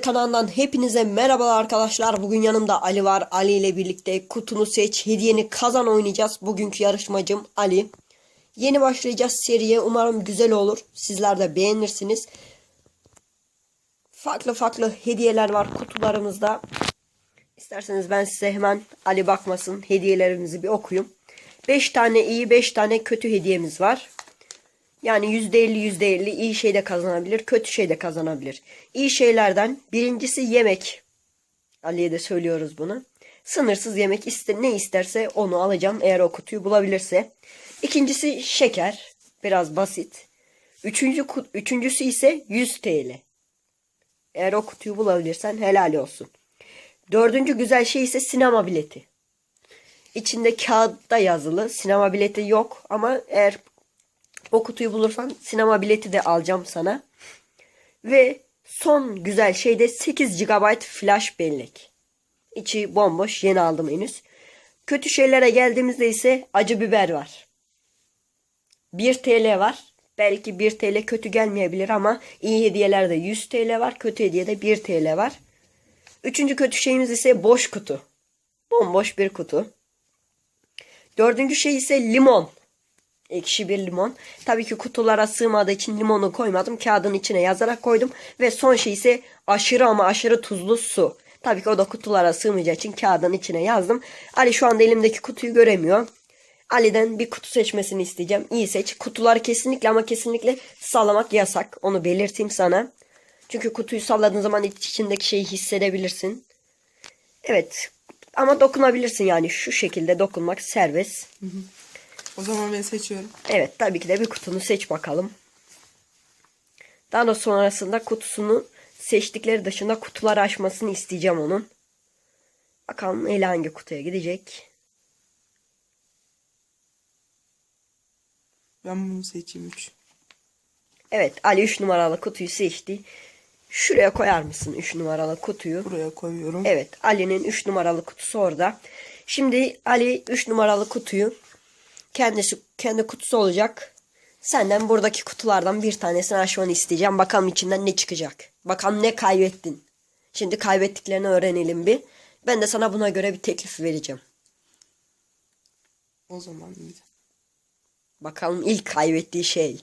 Hediye kanalından hepinize merhabalar arkadaşlar. Bugün yanımda Ali var. Ali ile birlikte kutunu seç, hediyeni kazan oynayacağız. Bugünkü yarışmacım Ali. Yeni başlayacağız seriye. Umarım güzel olur. Sizler de beğenirsiniz. Farklı farklı hediyeler var kutularımızda. İsterseniz ben size hemen Ali bakmasın hediyelerimizi bir okuyayım. 5 tane iyi 5 tane kötü hediyemiz var. Yani %50 %50 iyi şey de kazanabilir, kötü şey de kazanabilir. İyi şeylerden birincisi yemek. Ali'ye de söylüyoruz bunu. Sınırsız yemek iste, ne isterse onu alacağım eğer o kutuyu bulabilirse. İkincisi şeker. Biraz basit. Üçüncü, üçüncüsü ise 100 TL. Eğer o kutuyu bulabilirsen helal olsun. Dördüncü güzel şey ise sinema bileti. İçinde kağıtta yazılı. Sinema bileti yok ama eğer o kutuyu bulursan sinema bileti de alacağım sana. Ve son güzel şey de 8 GB flash bellek. İçi bomboş yeni aldım henüz. Kötü şeylere geldiğimizde ise acı biber var. 1 TL var. Belki 1 TL kötü gelmeyebilir ama iyi hediyelerde 100 TL var. Kötü hediyede 1 TL var. Üçüncü kötü şeyimiz ise boş kutu. Bomboş bir kutu. Dördüncü şey ise limon. Ekşi bir limon. Tabii ki kutulara sığmadığı için limonu koymadım. Kağıdın içine yazarak koydum. Ve son şey ise aşırı ama aşırı tuzlu su. Tabii ki o da kutulara sığmayacağı için kağıdın içine yazdım. Ali şu anda elimdeki kutuyu göremiyor. Ali'den bir kutu seçmesini isteyeceğim. İyi seç. Kutuları kesinlikle ama kesinlikle sallamak yasak. Onu belirteyim sana. Çünkü kutuyu salladığın zaman iç- içindeki şeyi hissedebilirsin. Evet. Ama dokunabilirsin yani. Şu şekilde dokunmak serbest. O zaman ben seçiyorum. Evet tabii ki de bir kutunu seç bakalım. Daha da sonrasında kutusunu seçtikleri dışında kutuları açmasını isteyeceğim onun. Bakalım eli hangi kutuya gidecek. Ben bunu seçeyim 3. Evet Ali 3 numaralı kutuyu seçti. Şuraya koyar mısın 3 numaralı kutuyu? Buraya koyuyorum. Evet Ali'nin 3 numaralı kutusu orada. Şimdi Ali 3 numaralı kutuyu kendisi kendi kutusu olacak. Senden buradaki kutulardan bir tanesini açmanı isteyeceğim. Bakalım içinden ne çıkacak. Bakalım ne kaybettin. Şimdi kaybettiklerini öğrenelim bir. Ben de sana buna göre bir teklif vereceğim. O zaman. Bakalım ilk kaybettiği şey.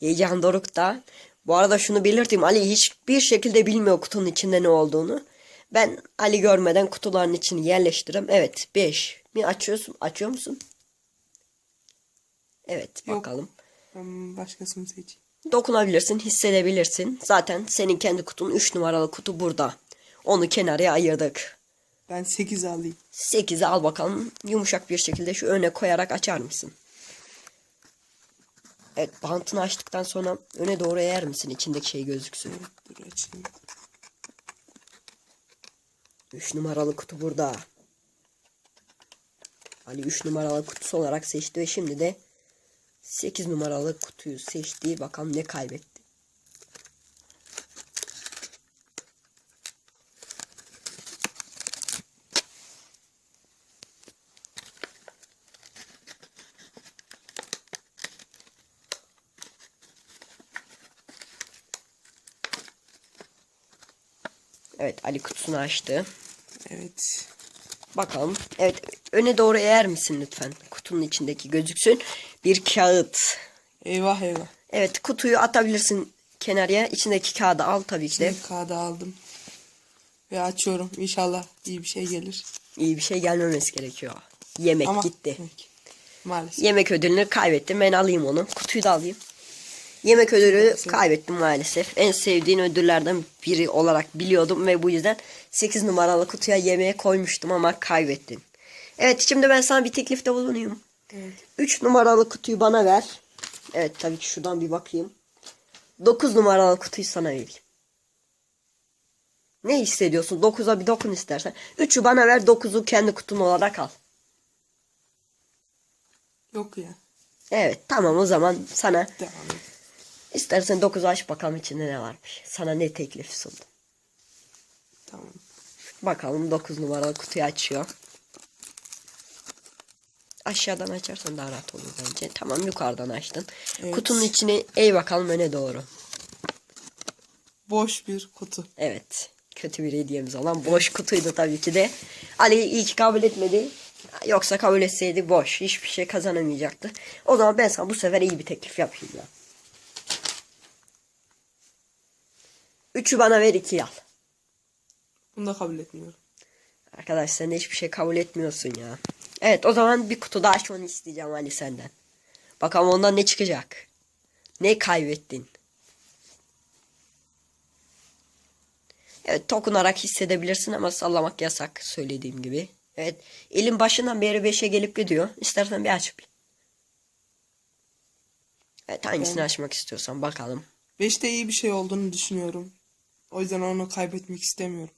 Heyecan Doruk'ta. Bu arada şunu belirteyim. Ali hiçbir şekilde bilmiyor kutunun içinde ne olduğunu. Ben Ali görmeden kutuların içini yerleştiririm. Evet 5. Mi açıyorsun? Açıyor musun? Evet Yok. bakalım. Ben başkasını seçeyim. Dokunabilirsin, hissedebilirsin. Zaten senin kendi kutun 3 numaralı kutu burada. Onu kenarıya ayırdık. Ben 8 alayım. 8'i al bakalım. Yumuşak bir şekilde şu öne koyarak açar mısın? Evet bantını açtıktan sonra öne doğru eğer misin içindeki şey gözüksün. Evet, dur açayım. 3 numaralı kutu burada. Ali 3 numaralı kutusu olarak seçti ve şimdi de 8 numaralı kutuyu seçti. Bakalım ne kaybetti. Evet Ali kutusunu açtı. Evet. Bakalım. Evet öne doğru eğer misin lütfen? Kutunun içindeki gözüksün. Bir kağıt. Eyvah eyvah. Evet kutuyu atabilirsin kenarıya. İçindeki kağıdı al tabii ki de. Şimdi kağıdı aldım. Ve açıyorum. İnşallah iyi bir şey gelir. İyi bir şey gelmemesi gerekiyor. Yemek Ama gitti. Maalesef. Yemek ödülünü kaybettim. Ben alayım onu. Kutuyu da alayım. Yemek ödülü kaybettim maalesef. En sevdiğin ödüllerden biri olarak biliyordum ve bu yüzden 8 numaralı kutuya yemeğe koymuştum ama kaybettin. Evet şimdi ben sana bir teklifte bulunayım. Evet. 3 numaralı kutuyu bana ver. Evet tabii ki şuradan bir bakayım. 9 numaralı kutuyu sana vereyim. Ne hissediyorsun? 9'a bir dokun istersen. 3'ü bana ver 9'u kendi kutun olarak al. Yok ya. Evet tamam o zaman sana Devam et. istersen 9'u aç bakalım içinde ne varmış. Sana ne teklif sundum. Tamam. Bakalım 9 numaralı kutuyu açıyor. Aşağıdan açarsan daha rahat olur bence. Tamam yukarıdan açtın. Evet. Kutunun içine eğ bakalım öne doğru. Boş bir kutu. Evet. kötü bir hediyemiz olan boş kutuydu tabii ki de. Ali iyi ki kabul etmedi. Yoksa kabul etseydi boş. Hiçbir şey kazanamayacaktı. O zaman ben sana bu sefer iyi bir teklif yapayım ya. Üçü bana ver iki al. Bunu da kabul etmiyorum. Arkadaş sen hiçbir şey kabul etmiyorsun ya. Evet o zaman bir kutu daha açmanı isteyeceğim Ali senden. Bakalım ondan ne çıkacak. Ne kaybettin? Evet dokunarak hissedebilirsin ama sallamak yasak söylediğim gibi. Evet elin başından beri 5'e gelip gidiyor. İstersen bir aç bir. Evet hangisini Ben- açmak istiyorsan bakalım. Beşte iyi bir şey olduğunu düşünüyorum. O yüzden onu kaybetmek istemiyorum.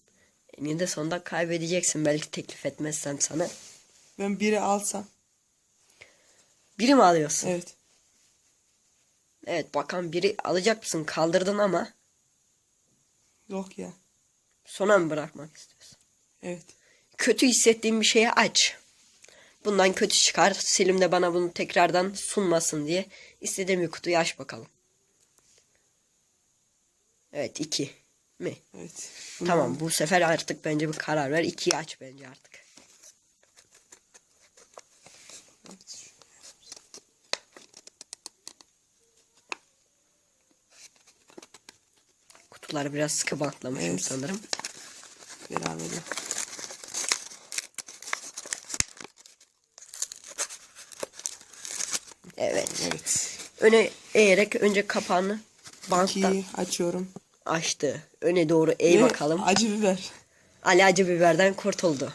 Eninde sonunda kaybedeceksin belki teklif etmezsem sana. Ben biri alsam. Biri mi alıyorsun? Evet. Evet bakan biri alacak mısın? Kaldırdın ama Yok ya. sona mı bırakmak istiyorsun? Evet. Kötü hissettiğin bir şeyi aç. Bundan kötü çıkar. Selim de bana bunu tekrardan sunmasın diye istediğim bir kutuyu aç bakalım. Evet iki mi? Evet. Tamam bu sefer artık bence bir karar ver. İkiyi aç bence artık. Kutuları biraz sıkı bantlamışım Evet. sanırım. Beraber. Evet. Evet. Öne eğerek önce kapağını banttan İkiyi açıyorum. açtı. Öne doğru eğ Ve bakalım. Acı biber. Ali acı biberden kurtuldu.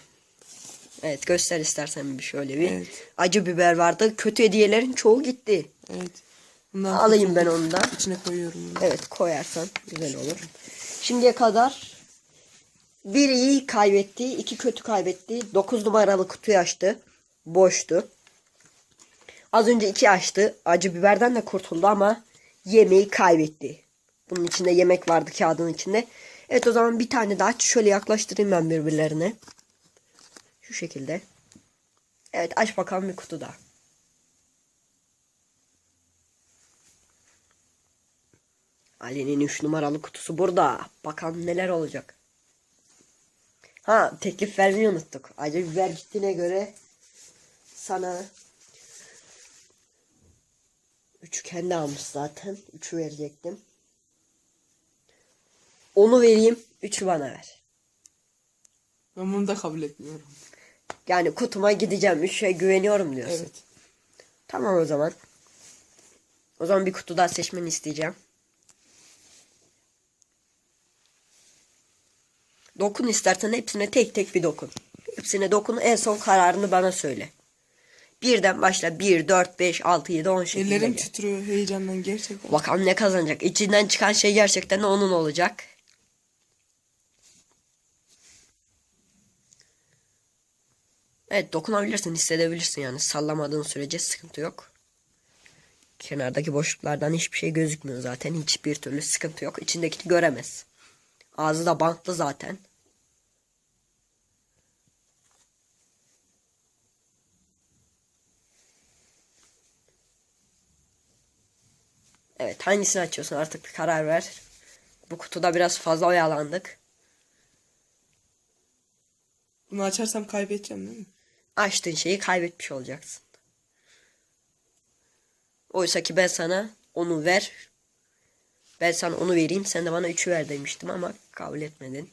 Evet göster istersen bir şöyle bir. Evet. Acı biber vardı. Kötü hediyelerin çoğu gitti. Evet. Bundan Alayım ben onu da. İçine koyuyorum. bunu. Evet koyarsan güzel olur. Şimdiye kadar bir iyi kaybetti, iki kötü kaybetti. 9 numaralı kutuyu açtı. Boştu. Az önce iki açtı. Acı biberden de kurtuldu ama yemeği kaybetti. Bunun içinde yemek vardı kağıdın içinde. Evet o zaman bir tane daha aç. Şöyle yaklaştırayım ben birbirlerine. Şu şekilde. Evet aç bakalım bir kutu daha. Ali'nin 3 numaralı kutusu burada. Bakalım neler olacak. Ha teklif vermeyi unuttuk. Acı biber gittiğine göre sana 3 kendi almış zaten. 3'ü verecektim. Onu vereyim. 3'ü bana ver. Ben bunu da kabul etmiyorum. Yani kutuma gideceğim. 3'e güveniyorum diyorsun. Evet. Tamam o zaman. O zaman bir kutu daha seçmeni isteyeceğim. Dokun istersen hepsine tek tek bir dokun. Hepsine dokun en son kararını bana söyle. Birden başla 1, 4, 5, 6, 7, 10 şeklinde Ellerim gel. titriyor heyecandan gerçekten. Bakalım ne kazanacak. İçinden çıkan şey gerçekten onun olacak. Evet dokunabilirsin hissedebilirsin yani sallamadığın sürece sıkıntı yok. Kenardaki boşluklardan hiçbir şey gözükmüyor zaten. Hiçbir türlü sıkıntı yok. İçindekini göremez. Ağzı da bantlı zaten. Evet hangisini açıyorsun artık bir karar ver. Bu kutuda biraz fazla oyalandık. Bunu açarsam kaybedeceğim değil mi? Açtığın şeyi kaybetmiş olacaksın. Oysa ki ben sana onu ver. Ben sana onu vereyim. Sen de bana üçü ver demiştim ama kabul etmedin.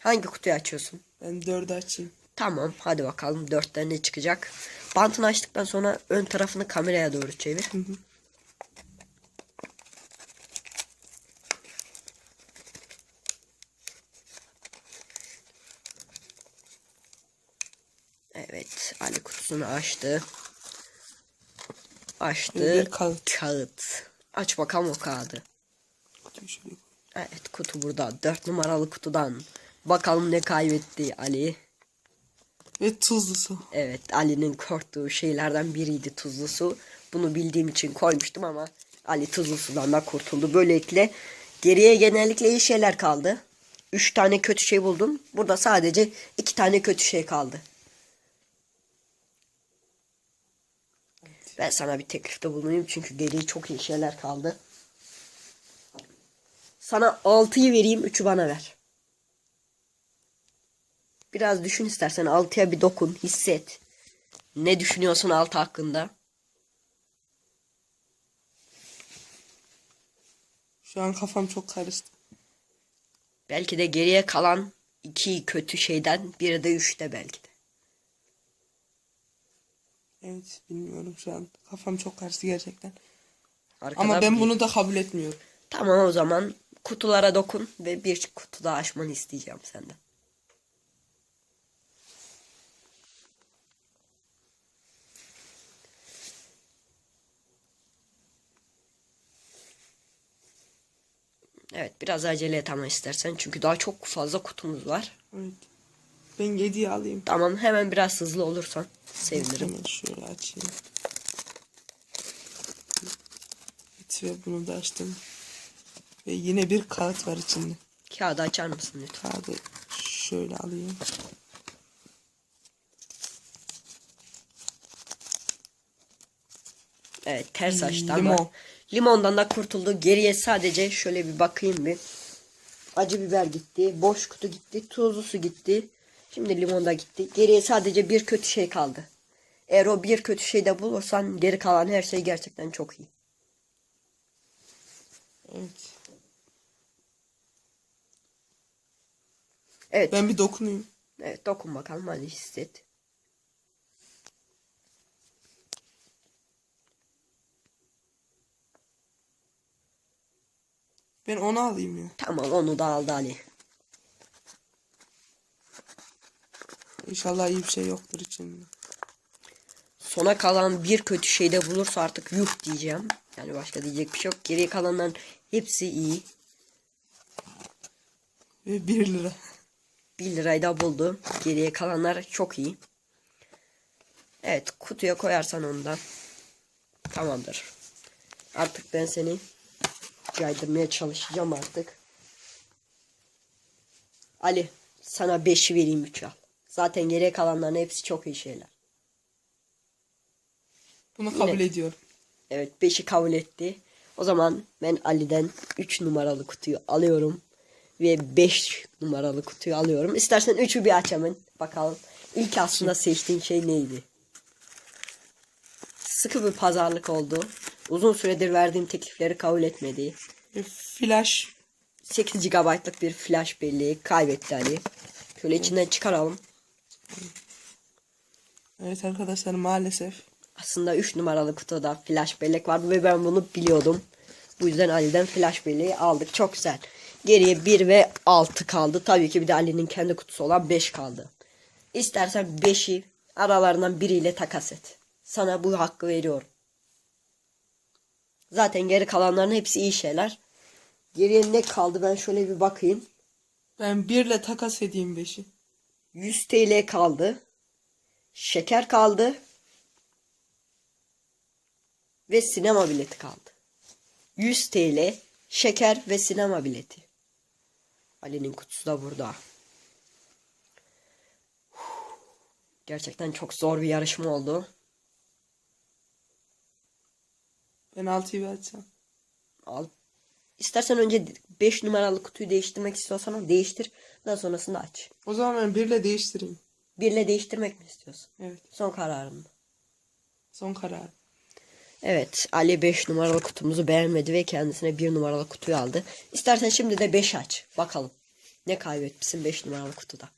Hangi kutuyu açıyorsun? Ben dördü açayım. Tamam hadi bakalım dörtten ne çıkacak. Bantını açtıktan sonra ön tarafını kameraya doğru çevir. Hı hı. Evet Ali kutusunu açtı. Açtı. Bir kağıt. Kağıt. Aç bakalım o kağıdı. Evet kutu burada. Dört numaralı kutudan. Bakalım ne kaybetti Ali. Ve tuzlu su. Evet Ali'nin korktuğu şeylerden biriydi tuzlu su. Bunu bildiğim için koymuştum ama Ali tuzlu sudan da kurtuldu. Böylelikle geriye genellikle iyi şeyler kaldı. Üç tane kötü şey buldum. Burada sadece iki tane kötü şey kaldı. Ben sana bir teklifte bulunayım çünkü geriye çok iyi şeyler kaldı. Sana 6'yı vereyim 3'ü bana ver. Biraz düşün istersen 6'ya bir dokun hisset. Ne düşünüyorsun 6 hakkında? Şu an kafam çok karıştı. Belki de geriye kalan iki kötü şeyden biri de üçte belki de. Evet bilmiyorum şu an. Kafam çok karıştı gerçekten. Arkada Ama ben bir- bunu da kabul etmiyorum. Tamam o zaman kutulara dokun ve bir kutu daha açmanı isteyeceğim senden. Evet biraz acele et ama istersen çünkü daha çok fazla kutumuz var. Evet. Ben 7'yi alayım. Tamam hemen biraz hızlı olursan sevinirim. Hemen şöyle açayım. Evet ve bunu da açtım. Ve yine bir kağıt var içinde. Kağıdı açar mısın lütfen? Kağıdı şöyle alayım. Evet ters açtı ama Limon. limondan da kurtuldu. Geriye sadece şöyle bir bakayım bir. Acı biber gitti. Boş kutu gitti. Tuzlu su gitti. Şimdi limon da gitti. Geriye sadece bir kötü şey kaldı. Eğer o bir kötü şey de bulursan geri kalan her şey gerçekten çok iyi. Evet. Evet. Ben bir dokunayım. Evet dokun bakalım hadi hisset. Ben onu alayım ya. Tamam onu da aldı Ali. İnşallah iyi bir şey yoktur içinde. Sona kalan bir kötü şey de bulursa artık yuh diyeceğim. Yani başka diyecek bir şey yok. Geriye kalanların hepsi iyi. Ve 1 lira. 1 lirayı da buldu. Geriye kalanlar çok iyi. Evet kutuya koyarsan ondan. Tamamdır. Artık ben seni caydırmaya çalışacağım artık. Ali sana 5'i vereyim 3 al. Zaten geriye kalanların hepsi çok iyi şeyler. Bunu kabul ediyorum. Evet 5'i kabul etti. O zaman ben Ali'den 3 numaralı kutuyu alıyorum. Ve 5 numaralı kutuyu alıyorum. İstersen 3'ü bir aç hemen. Bakalım. İlk aslında seçtiğin şey neydi? Sıkı bir pazarlık oldu. Uzun süredir verdiğim teklifleri kabul etmedi. Flash 8 GB'lık bir flash belleği kaybetti Ali. Şöyle içinden çıkaralım. Evet arkadaşlar maalesef. Aslında 3 numaralı kutuda flash bellek vardı ve ben bunu biliyordum. Bu yüzden Ali'den flash belleği aldık. Çok güzel. Geriye 1 ve 6 kaldı. Tabii ki bir de Ali'nin kendi kutusu olan 5 kaldı. İstersen 5'i aralarından biriyle takas et. Sana bu hakkı veriyorum. Zaten geri kalanların hepsi iyi şeyler. Geriye ne kaldı ben şöyle bir bakayım. Ben 1 ile takas edeyim 5'i. 100 TL kaldı. Şeker kaldı. Ve sinema bileti kaldı. 100 TL, şeker ve sinema bileti. Ali'nin kutusu da burada. Gerçekten çok zor bir yarışma oldu. Ben 6'yı bir açsam. Al. İstersen önce 5 numaralı kutuyu değiştirmek istiyorsan değiştir. Daha sonrasında aç. O zaman ben 1 ile değiştireyim. Birle değiştirmek mi istiyorsun? Evet. Son kararın mı? Son karar. Evet Ali 5 numaralı kutumuzu beğenmedi ve kendisine 1 numaralı kutuyu aldı. İstersen şimdi de 5 aç. Bakalım. Ne kaybetmişsin 5 numaralı kutuda.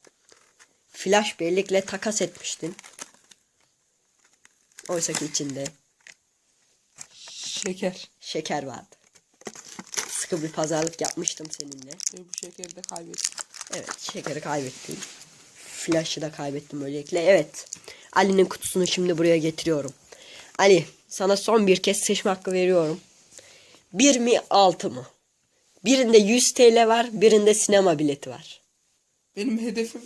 Flash bellekle takas etmiştin. Oysa ki içinde Şeker. şeker vardı. Sıkı bir pazarlık yapmıştım seninle. Ve bu şekeri de kaybettim. Evet şekeri kaybettim. Flash'ı da kaybettim böylelikle. Evet. Ali'nin kutusunu şimdi buraya getiriyorum. Ali sana son bir kez seçme hakkı veriyorum. Bir mi altı mı? Birinde 100 TL var birinde sinema bileti var. Benim hedefim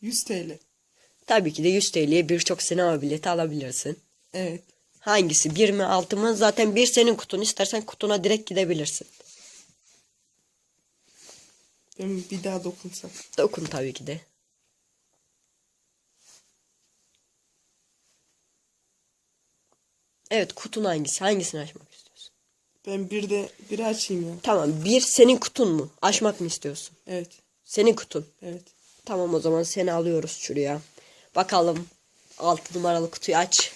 100 TL. Tabii ki de 100 TL'ye birçok sinema bileti alabilirsin. Evet. Hangisi? Bir mi altı mı? Zaten bir senin kutun. İstersen kutuna direkt gidebilirsin. Ben bir daha dokunsam. Dokun tabii ki de. Evet kutun hangisi? Hangisini açmak istiyorsun? Ben bir de biri açayım ya. Tamam bir senin kutun mu? Açmak mı istiyorsun? Evet. Senin kutun. Evet. Tamam o zaman seni alıyoruz şuraya. Bakalım 6 numaralı kutuyu aç.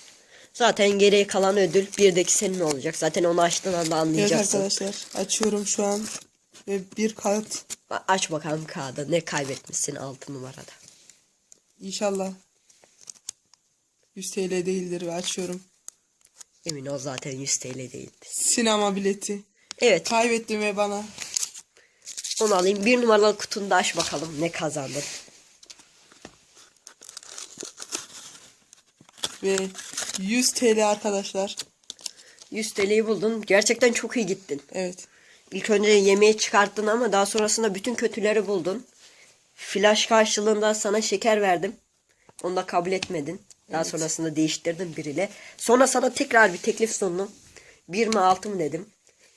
Zaten geriye kalan ödül birdeki senin olacak. Zaten onu açtığın anda Evet anlayacaksın. arkadaşlar açıyorum şu an. Ve bir kağıt A- Aç bakalım kağıdı. Ne kaybetmişsin 6 numarada. inşallah 100 TL değildir ve açıyorum. Emin ol zaten 100 TL değildi. Sinema bileti. Evet Kaybettim ve bana onu alayım. Bir numaralı kutunu da aç bakalım ne kazandın. ve 100 TL arkadaşlar. 100 TL'yi buldun. Gerçekten çok iyi gittin. Evet. İlk önce yemeği çıkarttın ama daha sonrasında bütün kötüleri buldun. Flash karşılığında sana şeker verdim. Onu da kabul etmedin. Daha sonrasında değiştirdim biriyle. Sonra sana tekrar bir teklif sundum. Bir mi altı mı dedim.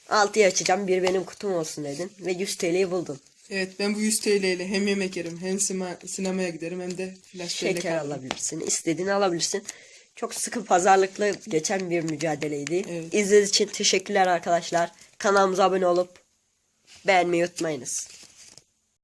Altıyı açacağım bir benim kutum olsun dedin. Ve 100 TL'yi buldun. Evet ben bu 100 TL ile hem yemek yerim hem sima, sinemaya giderim hem de flash Şeker alabilirsin. istediğini alabilirsin. Çok sıkı pazarlıklı geçen bir mücadeleydi. Evet. İzlediğiniz için teşekkürler arkadaşlar. Kanalımıza abone olup beğenmeyi unutmayınız.